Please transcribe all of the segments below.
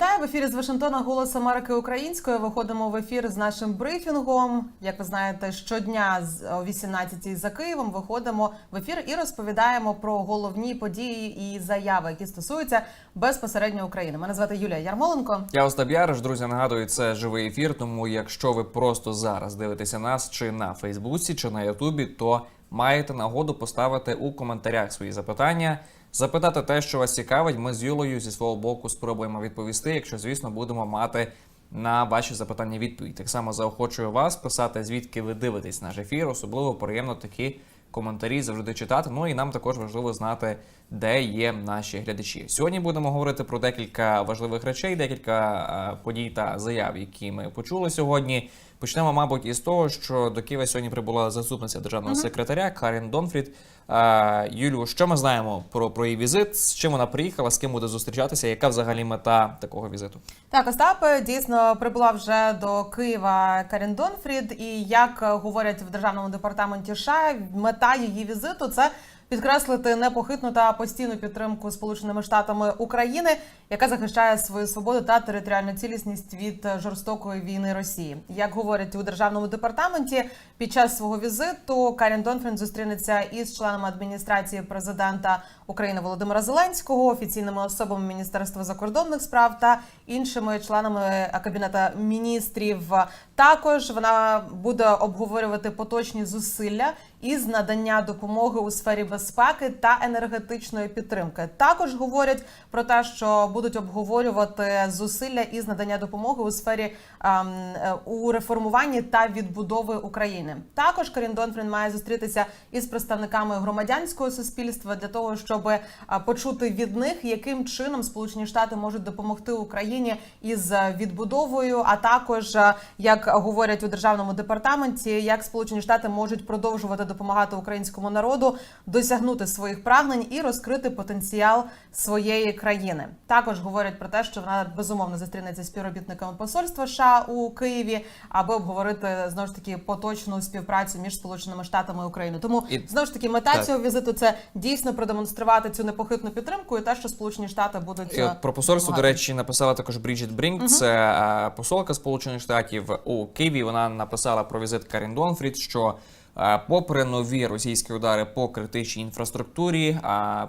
Вітаю в ефірі з Вашингтона Голос Америки Українською. Виходимо в ефір з нашим брифінгом. Як ви знаєте, щодня з о 18-й за Києвом виходимо в ефір і розповідаємо про головні події і заяви, які стосуються безпосередньо України. Мене звати Юлія Ярмоленко. Я Остап Яриш, друзі, нагадую, це живий ефір. Тому якщо ви просто зараз дивитеся нас чи на Фейсбуці, чи на Ютубі, то маєте нагоду поставити у коментарях свої запитання, запитати те, що вас цікавить. Ми з Юлею зі свого боку спробуємо відповісти, якщо, звісно, будемо мати на ваші запитання відповідь. Так само заохочую вас писати, звідки ви дивитесь наш ефір. Особливо приємно такі коментарі завжди читати. Ну і нам також важливо знати, де є наші глядачі. Сьогодні будемо говорити про декілька важливих речей, декілька е, подій та заяв, які ми почули сьогодні. Почнемо, мабуть, із того, що до Києва сьогодні прибула заступниця державного секретаря Карін Донфрід. Е, Юлю, що ми знаємо про, про її візит? З чим вона приїхала, з ким буде зустрічатися? Яка взагалі мета такого візиту? Так, Остап дійсно прибула вже до Києва Карін Донфрід. І як говорять в державному департаменті США, мета її візиту це підкреслити непохитну та постійну підтримку Сполученими Штатами України, яка захищає свою свободу та територіальну цілісність від жорстокої війни Росії. Як говорять у державному департаменті, під час свого візиту Карін Донфрід зустрінеться із членами адміністрації президента України Володимира Зеленського, офіційними особами Міністерства закордонних справ та іншими членами кабінета міністрів. Також вона буде обговорювати поточні зусилля із надання допомоги у сфері безпеки та енергетичної підтримки. Також говорять про те, що будуть обговорювати зусилля із надання допомоги у сфері ем, е, у реформуванні та відбудови України. Також Карін Донфрін має зустрітися із представниками громадянського суспільства для того, щоб е, почути від них, яким чином Сполучені Штати можуть допомогти Україні із е, відбудовою, а також е, як говорять у державному департаменті, як Сполучені Штати можуть продовжувати допомагати українському народу досягнути своїх прагнень і розкрити потенціал своєї країни. Також говорять про те, що вона безумовно зустрінеться з співробітниками посольства США у Києві, аби обговорити знову ж таки поточну співпрацю між Сполученими Штатами і Україною. Тому І- знову ж таки мета Так. цього візиту це дійсно продемонструвати цю непохитну підтримку і те, що Сполучені Штати будуть І от про посольство, до речі, написала також Бріджит Брінк. Це е, посолка Сполучених Штатів у Києві. Вона написала про візит Карін Донфрід, що е, попри нові російські удари по критичній інфраструктурі, е,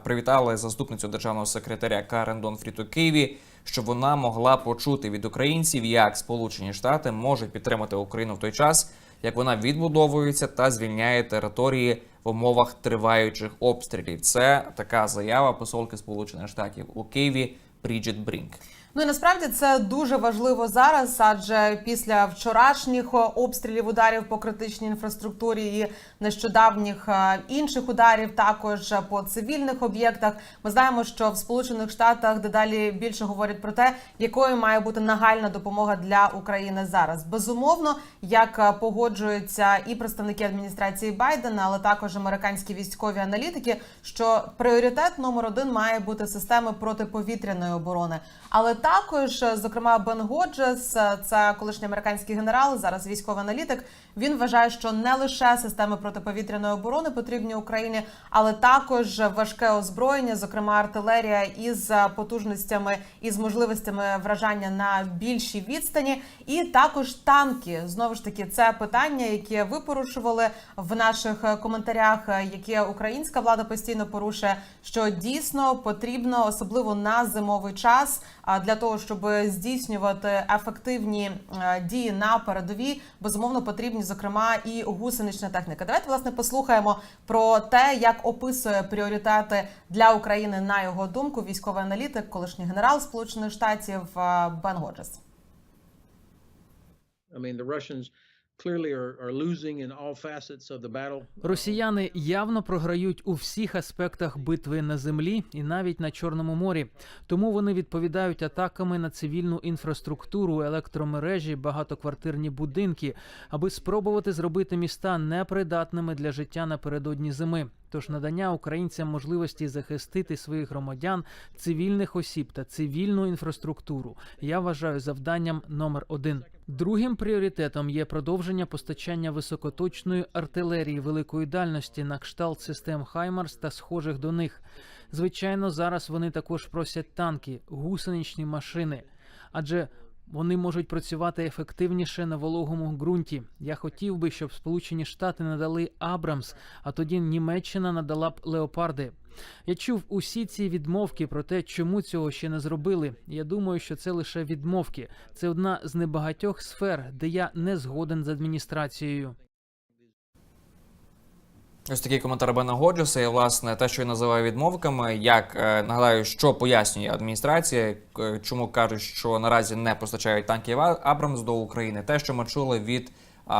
привітали заступницю державного секретаря Карен Донфрід у Києві. Щоб вона могла почути від українців, як Сполучені Штати можуть підтримати Україну в той час, як вона відбудовується та звільняє території в умовах триваючих обстрілів. Це така заява посолки Сполучених Штатів у Києві Бріджит Брінк. Ну і насправді це дуже важливо зараз, адже після вчорашніх обстрілів ударів по критичній інфраструктурі і нещодавніх е, інших ударів, також по цивільних об'єктах. Ми знаємо, що в Сполучених Штатах дедалі більше говорять про те, якою має бути нагальна допомога для України зараз. Безумовно, як е, погоджуються і представники адміністрації Байдена, але також американські військові аналітики, що пріоритет номер один має бути системи протиповітряної оборони. Але також, е, зокрема, Бен Годжес, е, це колишній американський генерал, зараз військовий аналітик. Він вважає, що не лише системи протиповітряної оборони потрібні Україні, але також важке озброєння, зокрема артилерія із е, потужностями і з можливостями вражання на більшій відстані, і також танки. Знову ж таки, це питання, яке ви порушували в наших коментарях, яке українська влада постійно порушує, що дійсно потрібно, особливо на зимовий час, для того, щоб здійснювати ефективні е, дії на передовій, безумовно потрібні, зокрема, і гусенична техніка. Давайте власне послухаємо про те, як описує пріоритети для України на його думку військовий аналітик, колишній генерал Сполучених Штатів е, Бен Годжес. I mean, the Russians battle. Росіяни явно програють у всіх аспектах битви на землі і навіть на Чорному морі. Тому вони відповідають атаками на цивільну інфраструктуру, електромережі, багатоквартирні будинки, аби спробувати зробити міста непридатними для життя напередодні зими. Тож надання українцям можливості захистити своїх громадян, цивільних осіб та цивільну інфраструктуру я вважаю завданням номер один. Другим пріоритетом є продовження постачання високоточної артилерії великої дальності на кшталт систем Хаймарс та схожих до них. Звичайно, зараз вони також просять танки, гусеничні машини, адже вони можуть працювати ефективніше на вологому ґрунті. Я хотів би, щоб Сполучені Штати надали Абрамс, а тоді Німеччина надала б леопарди. Я чув усі ці відмовки про те, чому цього ще не зробили. Я думаю, що це лише відмовки. Це одна з небагатьох сфер, де я не згоден з адміністрацією. Ось такий коментар Бена Годжеса. І власне те, що я називаю відмовками. Як е, нагадаю, що пояснює адміністрація, е, чому кажуть, що наразі не постачають танків Абрамс до України. Те, що ми чули від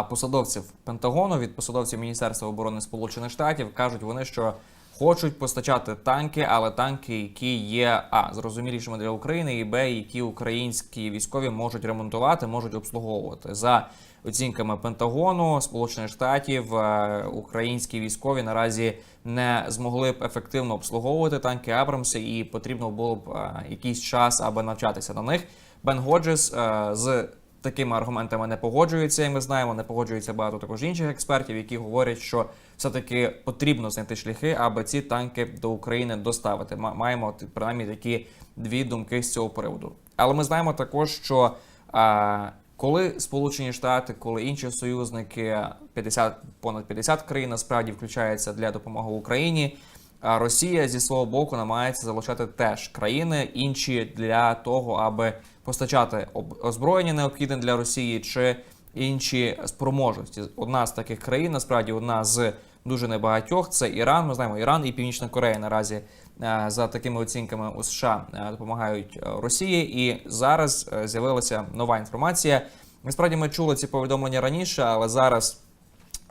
посадовців Пентагону, від посадовців Міністерства оборони Сполучених Штатів, кажуть вони, що хочуть постачати танки, але танки, які є а зрозумілішими для України, і б, які українські військові можуть ремонтувати, можуть обслуговувати за оцінками Пентагону Сполучених Штатів. е, Українські військові наразі не змогли б ефективно обслуговувати танки Абрамси, і потрібно було б е, якийсь час, аби навчатися на них. Бен Годжес е, з такими аргументами не погоджується, і ми знаємо, не погоджується багато також інших експертів, які говорять, що все-таки потрібно знайти шляхи, аби ці танки до України доставити. Ма- Маємо принаймні такі дві думки з цього приводу. Але ми знаємо також, що а, коли Сполучені Штати, коли інші союзники, 50, понад 50 країн насправді включаються для допомоги Україні. А Росія зі свого боку намагається залучати теж країни інші для того, аби постачати озброєння необхідне для Росії чи інші спроможності. Одна з таких країн, насправді одна з дуже небагатьох, це Іран. Ми знаємо, Іран і Північна Корея наразі е, за такими оцінками у США е, допомагають е, Росії. І зараз з'явилася нова інформація. Насправді ми чули ці повідомлення раніше, але зараз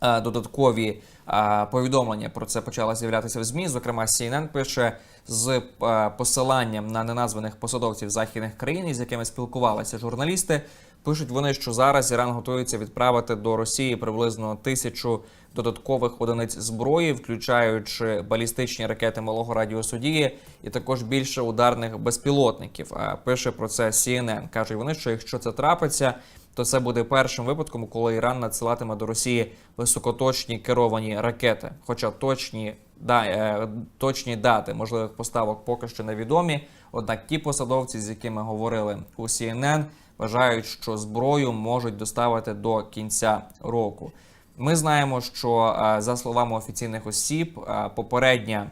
додаткові е, повідомлення про це почали з'являтися в ЗМІ. Зокрема, CNN пише з е, посиланням на неназваних посадовців західних країн, із якими спілкувалися журналісти. Пишуть вони, що зараз Іран готується відправити до Росії приблизно тисячу додаткових одиниць зброї, включаючи балістичні ракети малого радіусу дії, і також більше ударних безпілотників. Е, Пише про це CNN. кажуть вони, що якщо це трапиться, то це буде першим випадком, коли Іран надсилатиме до Росії високоточні керовані ракети. Хоча точні, да, е, точні дати можливих поставок поки що невідомі. Однак ті посадовці, з якими говорили у CNN, вважають, що зброю можуть доставити до кінця року. Ми знаємо, що е, за словами офіційних осіб, е, попередня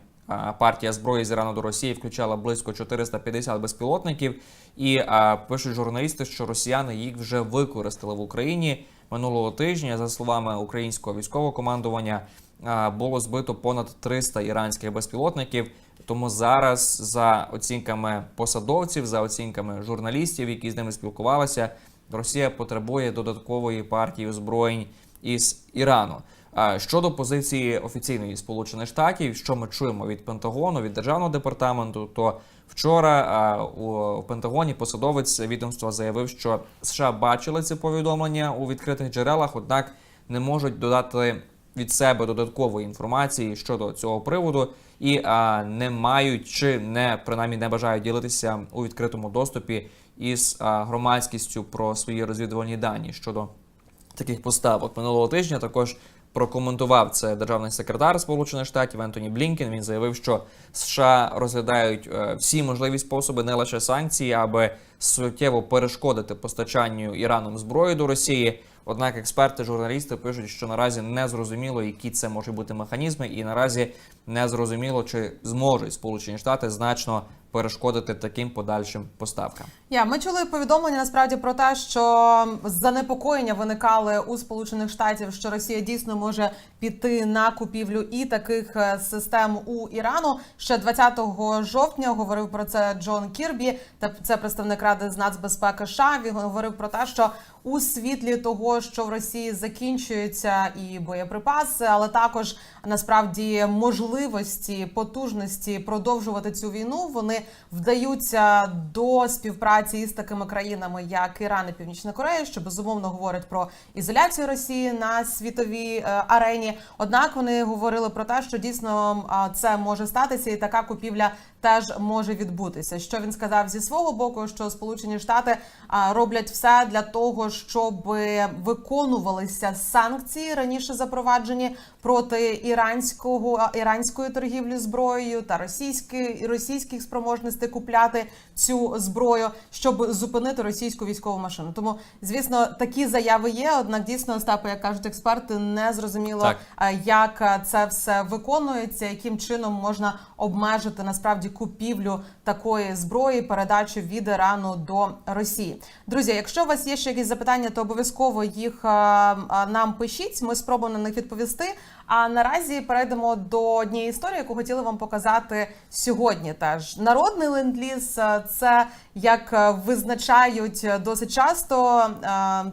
партія зброї з Ірану до Росії включала близько 450 безпілотників, і пишуть журналісти, що росіяни їх вже використали в Україні минулого тижня. За словами українського військового командування, було збито понад 300 іранських безпілотників. Тому зараз, за оцінками посадовців, за оцінками журналістів, які з ними спілкувалися, Росія потребує додаткової партії озброєнь із Ірану. А Щодо позиції офіційної Сполучених Штатів, що ми чуємо від Пентагону, від державного департаменту, то вчора у Пентагоні посадовець відомства заявив, що США бачили це повідомлення у відкритих джерелах, однак не можуть додати від себе додаткової інформації щодо цього приводу і не мають чи не принаймні не бажають ділитися у відкритому доступі із громадськістю про свої розвідувальні дані щодо таких поставок минулого тижня. Також прокоментував це державний секретар Сполучених Штатів Ентоні Блінкен. Він заявив, що США розглядають е, всі можливі способи, не лише санкції, аби суттєво перешкодити постачанню Іраном зброї до Росії. Однак експерти, журналісти пишуть, що наразі не зрозуміло, які це можуть бути механізми, і наразі не зрозуміло, чи зможуть Сполучені Штати значно перешкодити таким подальшим поставкам. Я ми чули повідомлення насправді про те, що занепокоєння виникали у Сполучених Штатів, що Росія дійсно може піти на купівлю і таких е, систем у Ірану. Ще 20 жовтня говорив про це Джон Кірбі, це представник ради з нацбезпеки США. Він говорив про те, що у світлі того, що в Росії закінчуються і боєприпаси, але також насправді можливості потужності продовжувати цю війну, вони вдаються до співпраці із такими країнами, як Іран і Північна Корея, що безумовно говорять про ізоляцію Росії на світовій е, арені. Однак вони говорили про те, що дійсно це може статися, і така купівля теж може відбутися. Що він сказав зі свого боку, що Сполучені Штати роблять все для того, щоб виконувалися санкції раніше запроваджені проти іранського іранської торгівлі зброєю та російської російських спроможностей купляти цю зброю, щоб зупинити російську військову машину. Тому, звісно, такі заяви є. Однак дійсно, Остапе, як кажуть експерти, не зрозуміло, Так. як це все виконується, яким чином можна обмежити насправді купівлю такої зброї, передачу від Ірану до Росії. Друзі, якщо у вас є ще якісь запитання, то обов'язково їх а, а, нам пишіть. Ми спробуємо на них відповісти. А наразі перейдемо до однієї історії, яку хотіли вам показати сьогодні. Теж народний ленд-ліз – це як е, визначають досить часто е,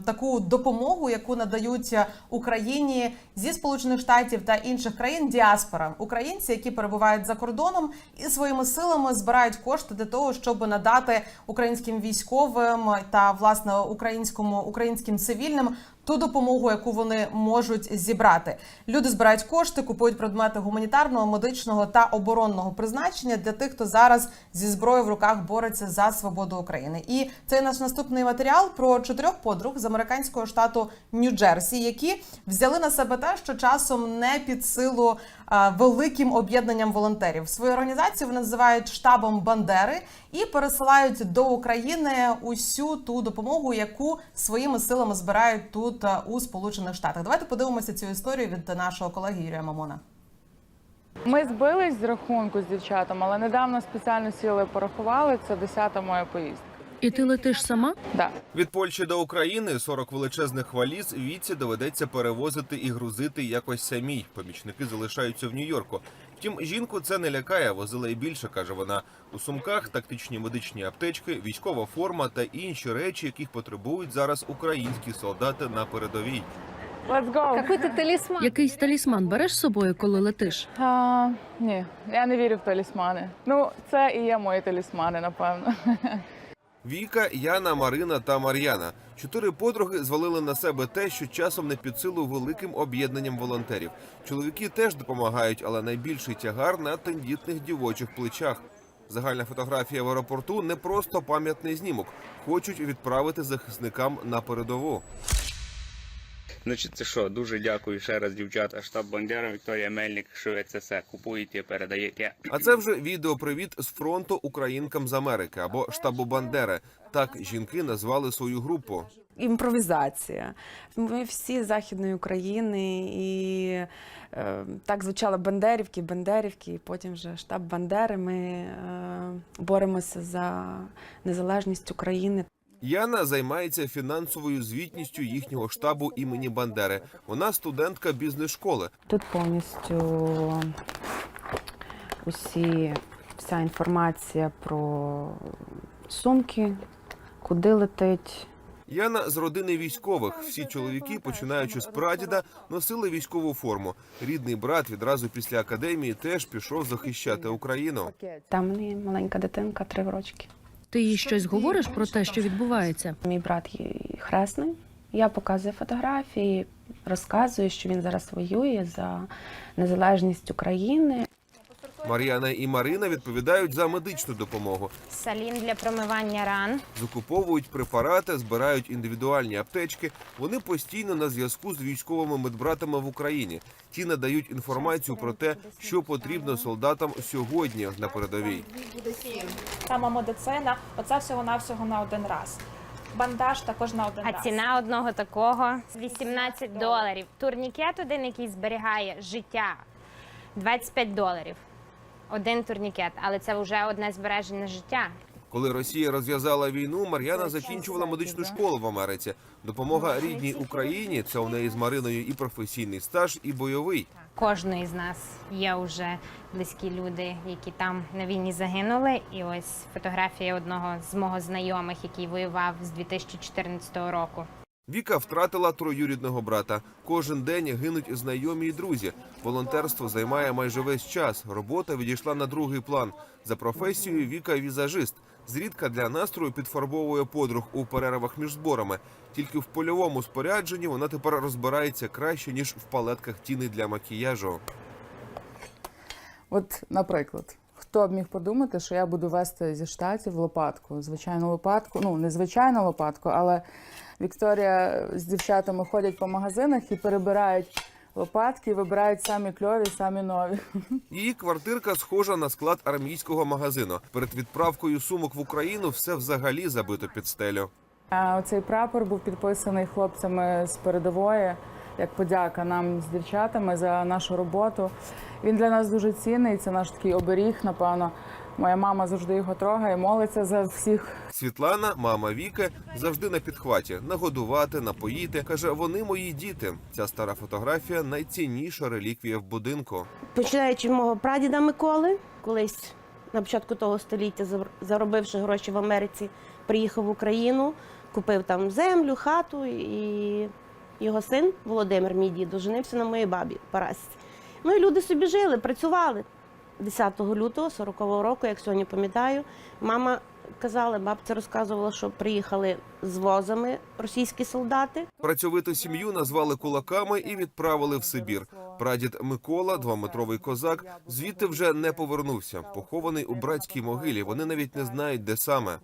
таку допомогу, яку надають Україні зі Сполучених Штатів та інших країн діаспора, українці, які перебувають за кордоном і своїми силами збирають кошти для того, щоб надати українським військовим та власне українському українським цивільним ту допомогу, яку вони можуть зібрати. Люди збирають кошти, купують предмети гуманітарного, медичного та оборонного призначення для тих, хто зараз зі зброєю в руках бореться за свободу України. І цей наш наступний матеріал про чотирьох подруг з американського штату Нью-Джерсі, які взяли на себе те, що часом не під силу а, великим об'єднанням волонтерів. Свою організацію вони називають штабом Бандери і пересилають до України усю ту допомогу, яку своїми силами збирають тут у Сполучених Штатах. Давайте подивимося цю історію від нашого колеги Юрія Мамона. Ми збились з рахунку з дівчатом, але недавно спеціально сіли і порахували. Це десята моя поїздка. І ти летиш сама? Да. Від Польщі до України 40 величезних валіз віці доведеться перевозити і грузити якось самій. Помічники залишаються в Нью-Йорку. Втім, жінку це не лякає, возила і більше, каже вона. У сумках тактичні медичні аптечки, військова форма та інші речі, яких потребують зараз українські солдати на передовій. Let's go! Какой-то талисман. Якийсь талісман береш з собою, коли летиш? А, ні, я не вірю в талісмани. Ну, це і є мої талісмани, напевно. Віка, Яна, Марина та Мар'яна. Чотири подруги звалили на себе те, що часом не під силу великим об'єднанням волонтерів. Чоловіки теж допомагають, але найбільший тягар на тендітних дівочих плечах. Загальна фотографія в аеропорту не просто пам'ятний знімок. Хочуть відправити захисникам на передову. Значить, це що, дуже дякую ще раз, дівчата. Штаб Бандера, Вікторія Мельник, що ви це все купуєте, передаєте. А це вже відеопривіт з фронту українкам з Америки або штабу Бандери. Так жінки назвали свою групу. імпровізація. Ми всі з Західної України, і е, так звучало Бандерівки, Бандерівки, і потім вже штаб Бандери. Ми е, боремося за незалежність України. Яна займається фінансовою звітністю їхнього штабу імені Бандери. Вона студентка бізнес-школи. Тут повністю усі, вся інформація про сумки, куди летить. Яна з родини військових. Всі чоловіки, починаючи з прадіда, носили військову форму. Рідний брат відразу після академії теж пішов захищати Україну. Там неї маленька дитинка, три рочки. Ти їй щось говориш про те, що відбувається? Мій брат хресний. Я показую фотографії, розказую, що він зараз воює за незалежність України. Мар'яна і Марина відповідають за медичну допомогу. Салін для промивання ран. Закуповують препарати, збирають індивідуальні аптечки. Вони постійно на зв'язку з військовими медбратами в Україні. Ті надають інформацію про те, що потрібно солдатам сьогодні на передовій. Саме медицина, оце всього навсього на один раз. Бандаж також на один А раз. ціна одного такого 18 доларів. Турнікет один, який зберігає життя 25 доларів. Один турнікет, але це вже одне збережене життя. Коли Росія розв'язала війну, Мар'яна закінчувала медичну школу в Америці. Допомога рідній Україні це у неї з Мариною і професійний стаж, і бойовий. Кожної з нас є вже близькі люди, які там на війні загинули. І ось фотографія одного з мого знайомих, який воював з 2014 року. Віка втратила троюрідного брата. Кожен день гинуть знайомі і друзі. Волонтерство займає майже весь час. Робота відійшла на другий план. За професією Віка візажист. Зрідка для настрою підфарбовує подруг у перервах між зборами. Тільки в польовому спорядженні вона тепер розбирається краще ніж в палетках тіни для макіяжу. От, наприклад, Хто б міг подумати, що я буду вести зі штатів лопатку? Звичайну лопатку, ну не звичайну лопатку, але Вікторія з дівчатами ходять по магазинах і перебирають лопатки, і вибирають самі кльові, самі нові. Її квартирка схожа на склад армійського магазину. Перед відправкою сумок в Україну все взагалі забито під стелю. А цей прапор був підписаний хлопцями з передової як подяка нам з дівчатами за нашу роботу. Він для нас дуже цінний. Це наш такий оберіг. Напевно, моя мама завжди його трогає, молиться за всіх. Світлана, мама Віки, завжди на підхваті нагодувати, напоїти. каже, вони мої діти. Ця стара фотографія найцінніша реліквія в будинку. Починаючи мого прадіда Миколи, колись на початку того століття, заробивши гроші в Америці, приїхав в Україну, купив там землю, хату, і його син Володимир, мій дід, оженився на моїй бабі Парасі. Ну і люди собі жили, працювали. 10 лютого 40-го року, як сьогодні пам'ятаю, мама казала, бабця розказувала, що приїхали з возами російські солдати. Працьовиту сім'ю назвали кулаками і відправили в Сибір. Прадід Микола, двометровий козак, звідти вже не повернувся. Похований у братській могилі. Вони навіть не знають, де саме.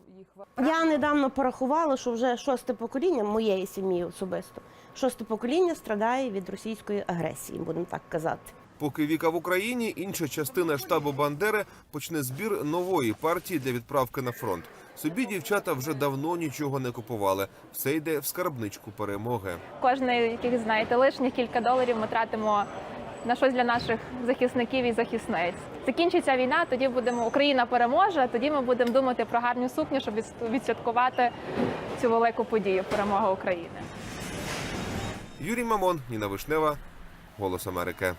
Я недавно порахувала, що вже шосте покоління моєї сім'ї особисто, шосте покоління страдає від російської агресії, будемо так казати. Поки Віка в Україні, інша частина штабу Бандери почне збір нової партії для відправки на фронт. Собі дівчата вже давно нічого не купували. Все йде в скарбничку перемоги. Кожне, яких знаєте, лишніх кілька доларів ми тратимо на щось для наших захисників і захисниць. Закінчиться війна, тоді будемо Україна переможе. Тоді ми будемо думати про гарну сукню, щоб відсвяткувати цю велику подію перемога України. Юрій Мамон, Ніна Вишнева, Голос Америки.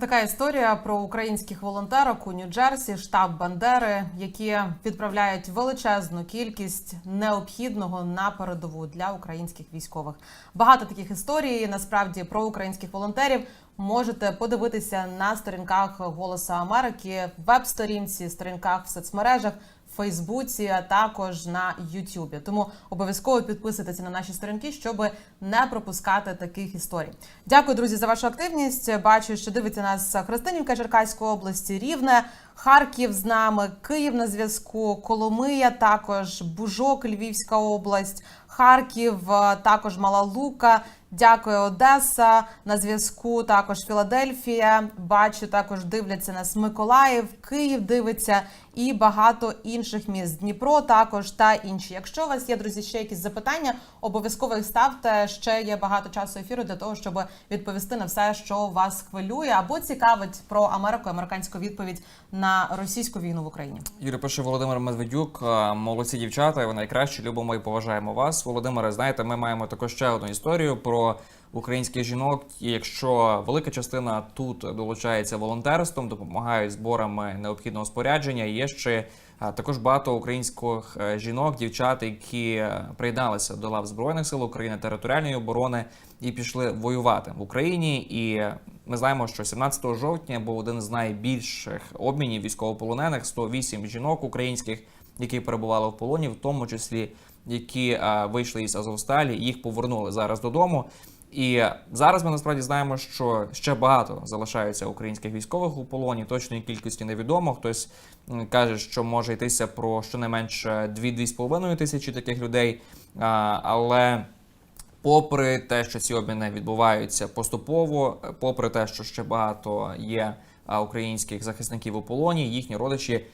Така історія про українських волонтерок у Нью-Джерсі, штаб Бандери, які відправляють величезну кількість необхідного на передову для українських військових. Багато таких історій насправді про українських волонтерів можете подивитися на сторінках Голоса Америки, веб-сторінці, сторінках в соцмережах. Фейсбуці, а також на Ютубі. Тому обов'язково підписуйтеся на наші сторінки, щоб не пропускати таких історій. Дякую, друзі, за вашу активність. Бачу, що дивиться нас Христинівка Черкаської області, Рівне, Харків з нами, Київ на зв'язку, Коломия, також Бужок, Львівська область, Харків, е, також Мала Лука. Дякую, Одеса. На зв'язку також Філадельфія. Бачу, також дивляться нас Миколаїв, Київ дивиться і багато інших міст. Дніпро також та інші. Якщо у вас є, друзі, ще якісь запитання, обов'язково їх ставте. Ще є багато часу ефіру для того, щоб відповісти на все, що вас хвилює або цікавить про Америку, американську відповідь на російську війну в Україні. Юрій пише Володимир Медведюк. е, Молодці дівчата, ви найкращі. Любимо і поважаємо вас. Володимире, знаєте, ми маємо також ще одну історію про українських жінок. І якщо велика частина тут долучається волонтерством, допомагають зборами необхідного спорядження, є ще також багато українських е, жінок, дівчат, які е, приєдналися до лав збройних сил України, територіальної оборони і пішли воювати в Україні. І ми знаємо, що 17 жовтня був один з найбільших обмінів військовополонених 108 жінок українських, які перебували в полоні, в тому числі які вийшли із Азовсталі, їх повернули зараз додому. І зараз ми насправді знаємо, що ще багато залишаються українських військових у полоні. Точної кількості невідомо. Хтось каже, що може йтися про щонайменше 2-2,5 тисячі таких людей. Але попри те, що ці обміни відбуваються поступово, попри те, що ще багато є українських захисників у полоні, їхні родичі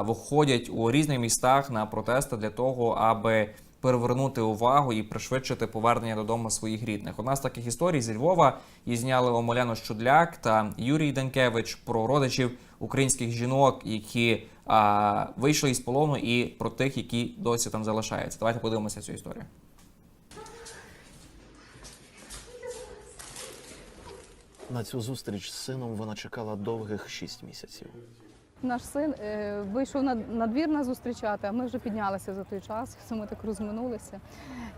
виходять у різних містах на протести для того, аби перевернути увагу і пришвидшити повернення додому своїх рідних. Одна з таких історій зі Львова її зняли Омеляно Щудляк та Юрій Денкевич про родичів українських жінок, які а, вийшли із полону, і про тих, які досі там залишаються. Давайте подивимося цю історію. На цю зустріч з сином вона чекала довгих шість місяців. Наш син е, вийшов на, двір нас зустрічати, а ми вже піднялися за той час. Ми так розминулися.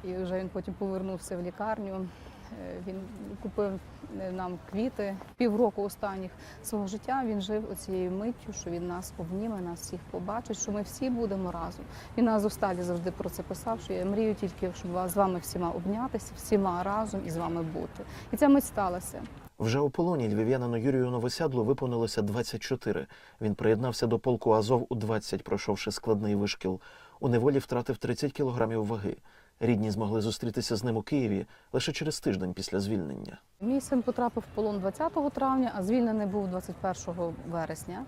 І вже він потім повернувся в лікарню. Е, Він купив е, нам квіти. Півроку останніх свого життя він жив оцією миттю, що він нас обніме, нас всіх побачить, що ми всі будемо разом. Він на Азовсталі завжди про це писав, що я мрію тільки, щоб з вами всіма обнятися, всіма разом і з вами бути. І ця мить сталася. Вже у полоні львів'янину Юрію Новосядлу виповнилося 24. Він приєднався до полку Азов у 20, пройшовши складний вишкіл. У неволі втратив 30 кілограмів ваги. Рідні змогли зустрітися з ним у Києві лише через тиждень після звільнення. Мій син потрапив в полон 20 травня, а звільнений був 21 вересня.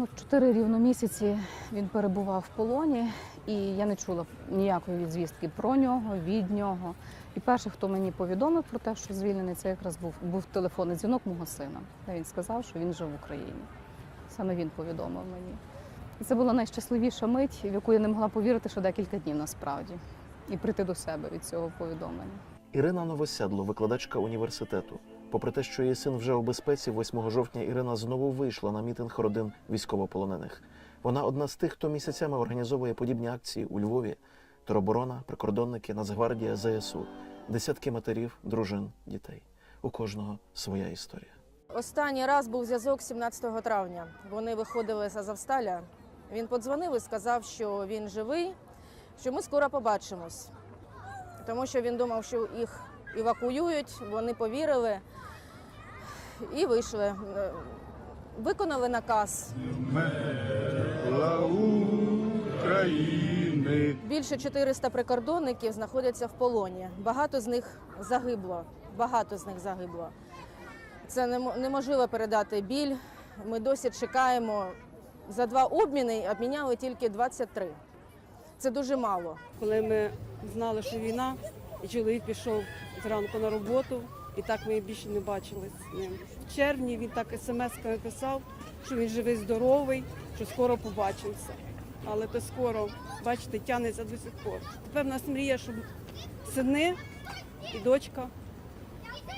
Ну, чотири рівно місяці він перебував в полоні, і я не чула ніякої звістки про нього, від нього. І перший, хто мені повідомив про те, що звільнений, це якраз був, був телефонний дзвінок мого сина. Де він сказав, що він жив в Україні. Саме він повідомив мені. І це була найщасливіша мить, в яку я не могла повірити, що декілька днів насправді, і прийти до себе від цього повідомлення. Ірина Новосядло, викладачка університету. Попри те, що її син вже у безпеці, 8 жовтня Ірина знову вийшла на мітинг родин військовополонених. Вона одна з тих, хто місяцями організовує подібні акції у Львові. Тероборона, прикордонники, Нацгвардія, ЗСУ, десятки матерів, дружин, дітей. У кожного своя історія. Останній раз був зв'язок 17 травня. Вони виходили з Азовсталя. Він подзвонив і сказав, що він живий, що ми скоро побачимось. Тому що він думав, що їх евакуюють, вони повірили і вийшли. Виконали наказ. Більше 400 прикордонників знаходяться в полоні. Багато з них загибло. Багато з них загибло. Це немо- неможливо передати біль. Ми досі чекаємо. За два обміни обміняли тільки 23. Це дуже мало. Коли ми знали, що війна, і чоловік пішов зранку на роботу, і так ми більше не бачили з ним. В червні він так смс-ками писав, що він живий, здоровий, що скоро побачимося. Але то скоро, бачите, тягнеться до сих пор. Тепер в нас мрія, щоб сини і дочка,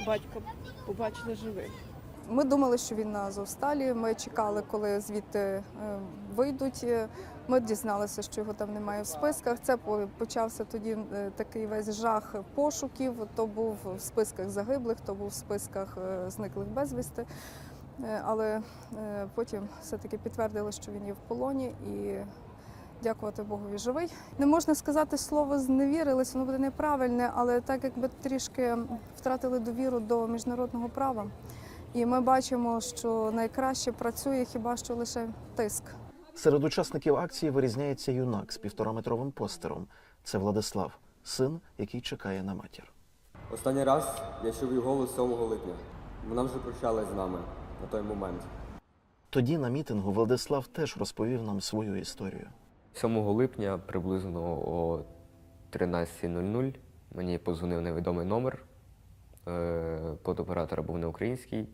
батько побачили живих. Ми думали, що він на Азовсталі. Ми чекали, коли звідти е, вийдуть. Ми дізналися, що його там немає в списках. Це почався тоді е, такий весь жах пошуків. То був в списках загиблих, то був в списках е, зниклих безвісти. Але потім все-таки підтвердили, що він є в полоні і. Дякувати Богові живий. Не можна сказати слово зневірились, воно буде неправильне, але так якби трішки втратили довіру до міжнародного права. І ми бачимо, що найкраще працює хіба що лише тиск. Серед учасників акції вирізняється юнак з півтораметровим постером. Це Владислав, син, який чекає на матір. Останній раз я чув її голос 7 липня. Вона вже прощалась з нами на той момент. Тоді на мітингу Владислав теж розповів нам свою історію. 7 липня приблизно о 13.00 мені подзвонив невідомий номер. Е, Подоператора був не український.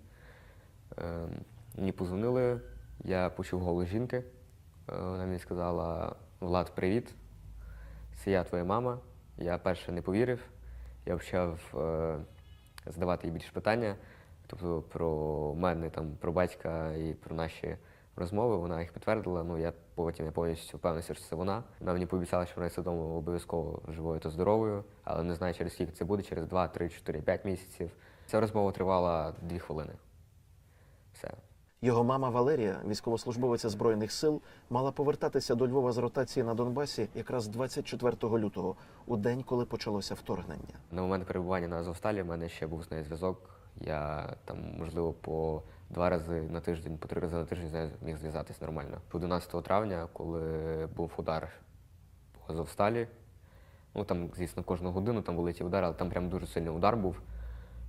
Е, Мені подзвонили, я почув голос жінки. Е, Вона мені сказала: Влад, привіт, це я твоя мама. Я перше не повірив. Я почав е, задавати їй більше питання, тобто про мене, там, про батька і про наші розмови. Вона їх підтвердила. Ну я потім я повністю впевнився, що це вона. Вона мені пообіцяла, що вона додому обов'язково живою та здоровою, але не знаю, через скільки це буде, через 2, 3, 4, 5 місяців. Ця розмова тривала 2 хвилини. Все. Його мама Валерія, військовослужбовиця збройних сил, мала повертатися до Львова з ротації на Донбасі якраз 24 лютого, у день, коли почалося вторгнення. На момент перебування на Азовсталі в мене ще був з нею зв'язок. Я там, можливо, по два рази на тиждень, по три рази на тиждень з нею міг зв'язатись нормально. 11 травня, коли був удар по Азовсталі, ну там, звісно, кожну годину там вилетів удар, але там прям дуже сильний удар був.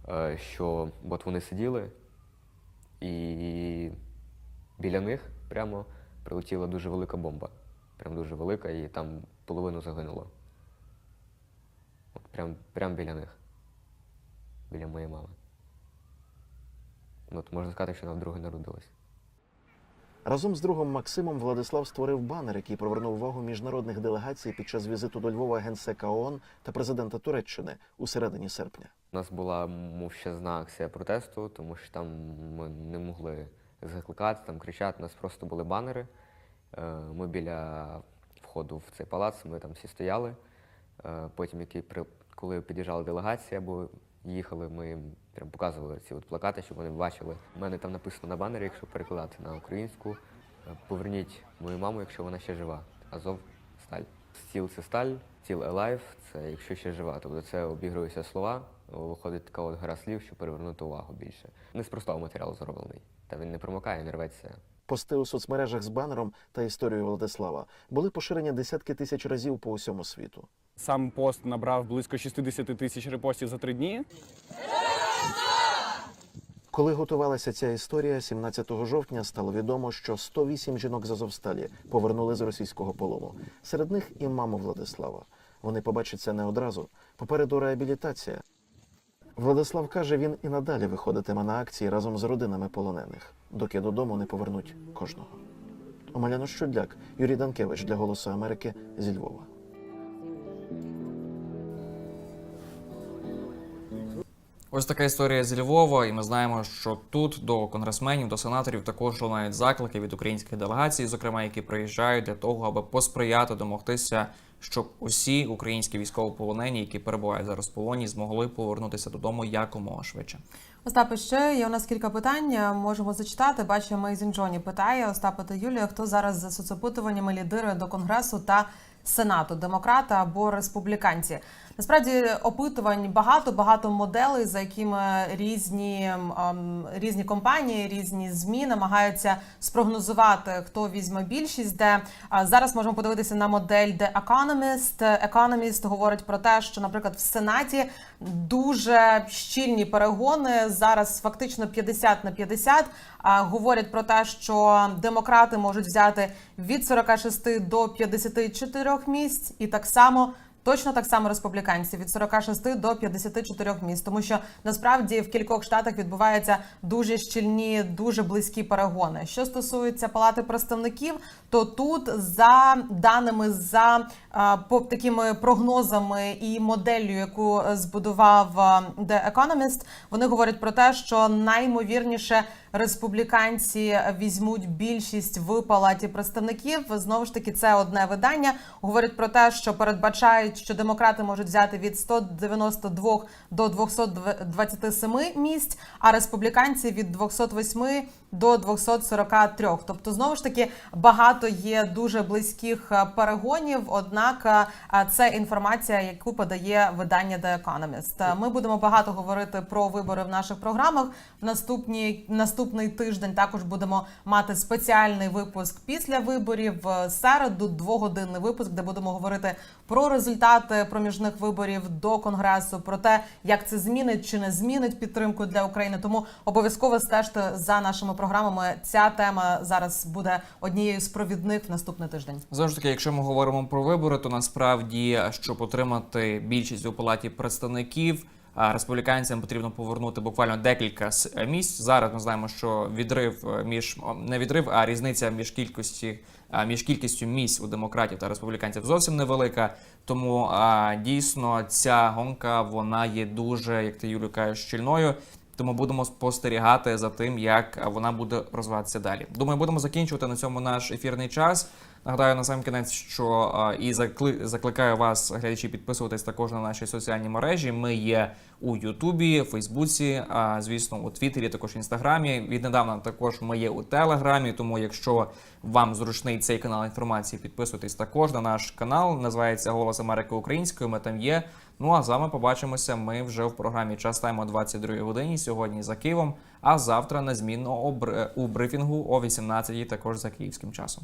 е, Що от вони сиділи, і біля них прямо прилетіла дуже велика бомба. Прям дуже велика, і там половину загинуло. От прям, прям біля них. Біля моєї мами. От можна сказати, що вона вдруге народилась. Разом з другом Максимом Владислав створив банер, який привернув увагу міжнародних делегацій під час візиту до Львова генсека ООН та президента Туреччини у середині серпня. У нас була мовчазна акція протесту, тому що там ми не могли закликати, там кричати. У нас просто були банери. Е, Ми біля входу в цей палац, ми там всі стояли. Е, Потім, які при- коли під'їжджала делегація або їхали, ми прям показували ці от плакати, щоб вони бачили. У мене там написано на банері, якщо перекладати на українську. е, Поверніть мою маму, якщо вона ще жива. Азов сталь. Стіл це сталь, стіл alive – це якщо ще жива. Тобто це обігруються слова, виходить така от гра слів, щоб привернути увагу більше. Не з простого матеріалу зроблений. Та він не промокає, не рветься. Пости у соцмережах з банером та історією Владислава були поширені десятки тисяч разів по усьому світу. Сам пост набрав близько 60 тисяч репостів за три дні. Коли готувалася ця історія, 17 жовтня стало відомо, що 108 жінок з Азовсталі повернули з російського полону. Серед них і маму Владислава. Вони побачать це не одразу. Попереду реабілітація. Владислав каже, він і надалі виходитиме на акції разом з родинами полонених, доки додому не повернуть кожного. Омеляно Щудляк, Юрій Данкевич для Голосу Америки зі Львова. Ось така історія з Львова, і ми знаємо, що тут до конгресменів, до сенаторів також лунають заклики від українських делегацій, зокрема, які приїжджають для того, аби посприяти домогтися, щоб усі українські військовополонені, які перебувають зараз в полоні, змогли повернутися додому якомога швидше. Остапе, ще є у нас кілька питань. Можемо зачитати. Бачимо, Мейзін Джоні питає Остапа та Юлія, хто зараз за соцопитуваннями лідирує до конгресу та сенату, демократи або республіканці. Насправді опитувань багато, багато моделей, за якими різні, ем, різні компанії, різні змі намагаються спрогнозувати, хто візьме більшість. Де зараз можемо подивитися на модель The Economist. Economist говорить про те, що, наприклад, в сенаті дуже щільні перегони. Зараз фактично 50 на 50. А, Говорять про те, що демократи можуть взяти від 46 до 54 місць, і так само. Точно так само республіканці від 46 до 54 міст, тому що насправді в кількох штатах відбуваються дуже щільні, дуже близькі перегони. Що стосується палати представників, то тут за даними за по такими прогнозами і моделлю, яку е, збудував а, The Economist, вони говорять про те, що наймовірніше республіканці візьмуть більшість в палаті представників. Знову ж таки, це одне видання. Говорять про те, що передбачають, що демократи можуть взяти від 192 до 227 місць, а республіканці від 208 до 243. Тобто, знову ж таки, багато є дуже близьких е, перегонів. Однак е, це інформація, яку подає видання The Economist. Е, Ми будемо багато говорити про вибори в наших програмах. В наступні наступний тиждень також будемо мати спеціальний випуск після виборів в середу, двогодинний випуск, де будемо говорити про результати проміжних виборів до конгресу, про те, як це змінить чи не змінить підтримку для України. Тому обов'язково стежте за нашими програмами. Ця тема зараз буде однією з провідних в наступний тиждень. Ж таки, якщо ми говоримо про вибори, то насправді, щоб отримати більшість у палаті представників, республіканцям потрібно повернути буквально декілька с- місць. Зараз ми знаємо, що відрив е, між не відрив, а різниця між кількості між кількістю місць у демократів та республіканців зовсім невелика. Тому дійсно ця гонка вона є дуже, як ти Юлю кажеш, щільною. Тому будемо спостерігати за тим, як вона буде розвиватися далі. Думаю, будемо закінчувати на цьому наш ефірний час. Нагадаю на сам кінець, що і закли, закликаю вас, глядачі, підписуватись також на наші соціальні мережі. Ми є у Ютубі, Фейсбуці, а, звісно, у Твіттері, також Інстаграмі. Віднедавна також ми є у Телеграмі. Тому, якщо вам зручний цей канал інформації, підписуйтесь також на наш канал. Називається Голос Америки Українською. Ми там є. Ну а з вами побачимося ми вже в програмі Час тайм о 22 годині. Сьогодні за Києвом, а завтра незмінно у брифінгу о 18 також за київським часом.